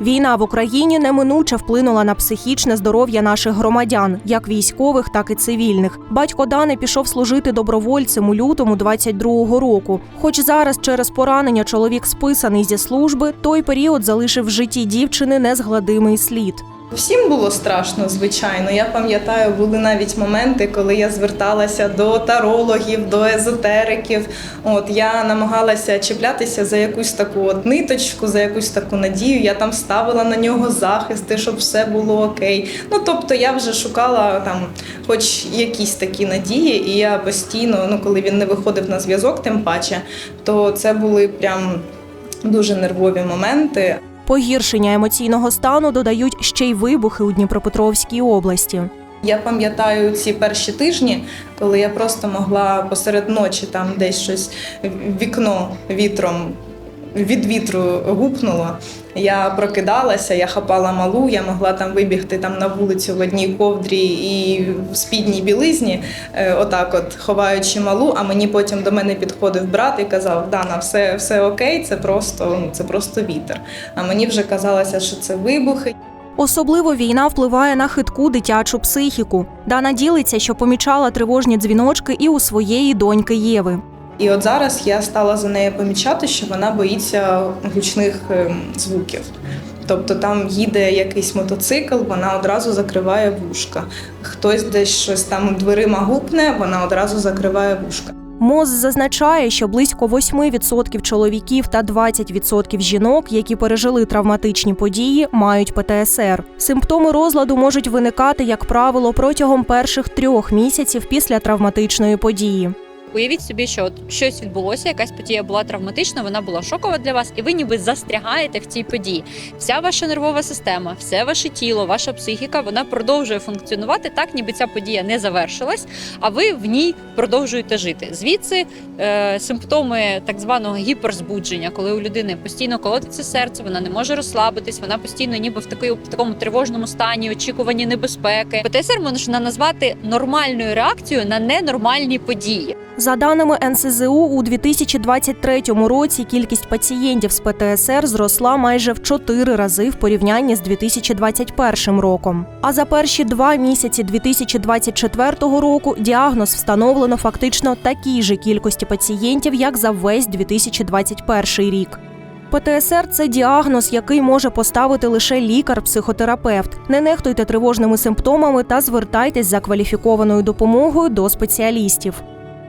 Війна в Україні неминуче вплинула на психічне здоров'я наших громадян, як військових, так і цивільних. Батько Дани пішов служити добровольцем у лютому 22-го року. Хоч зараз через поранення чоловік списаний зі служби, той період залишив в житті дівчини незгладимий слід. Всім було страшно, звичайно. Я пам'ятаю, були навіть моменти, коли я зверталася до тарологів, до езотериків. От я намагалася чіплятися за якусь таку от ниточку, за якусь таку надію. Я там ставила на нього захисти, щоб все було окей. Ну тобто я вже шукала там, хоч якісь такі надії, і я постійно, ну коли він не виходив на зв'язок, тим паче, то це були прям дуже нервові моменти. Погіршення емоційного стану додають ще й вибухи у Дніпропетровській області. Я пам'ятаю ці перші тижні, коли я просто могла посеред ночі там десь щось вікно вітром від вітру гупнуло. Я прокидалася, я хапала малу, я могла там вибігти там на вулицю в одній ковдрі і в спідній білизні, е, отак, от ховаючи малу. А мені потім до мене підходив брат і казав: Дана, все, все окей, це просто, ну, це просто вітер. А мені вже казалося, що це вибухи. Особливо війна впливає на хитку дитячу психіку. Дана ділиться, що помічала тривожні дзвіночки і у своєї доньки Єви. І от зараз я стала за нею помічати, що вона боїться гучних ем, звуків. Тобто там їде якийсь мотоцикл, вона одразу закриває вушка. Хтось десь щось там дверима гупне, вона одразу закриває вушка. МОЗ зазначає, що близько 8% чоловіків та 20% жінок, які пережили травматичні події, мають ПТСР. Симптоми розладу можуть виникати, як правило, протягом перших трьох місяців після травматичної події. Уявіть собі, що от щось відбулося, якась подія була травматична, вона була шокова для вас, і ви ніби застрягаєте в цій події. Вся ваша нервова система, все ваше тіло, ваша психіка, вона продовжує функціонувати так, ніби ця подія не завершилась, а ви в ній продовжуєте жити. Звідси е, симптоми так званого гіперзбудження, коли у людини постійно колотиться серце, вона не може розслабитись, вона постійно ніби в такий в такому тривожному стані, очікуванні небезпеки. ПТСР можна назвати нормальною реакцією на ненормальні події. За даними НСЗУ, у 2023 році кількість пацієнтів з ПТСР зросла майже в 4 рази в порівнянні з 2021 роком. А за перші два місяці 2024 року діагноз встановлено фактично такій же кількості пацієнтів, як за весь 2021 рік. ПТСР це діагноз, який може поставити лише лікар-психотерапевт. Не нехтуйте тривожними симптомами та звертайтесь за кваліфікованою допомогою до спеціалістів.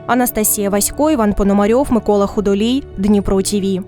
Анастасія Васько, Іван Пономарьов, Микола Худолій, Дніпро ТІВІ.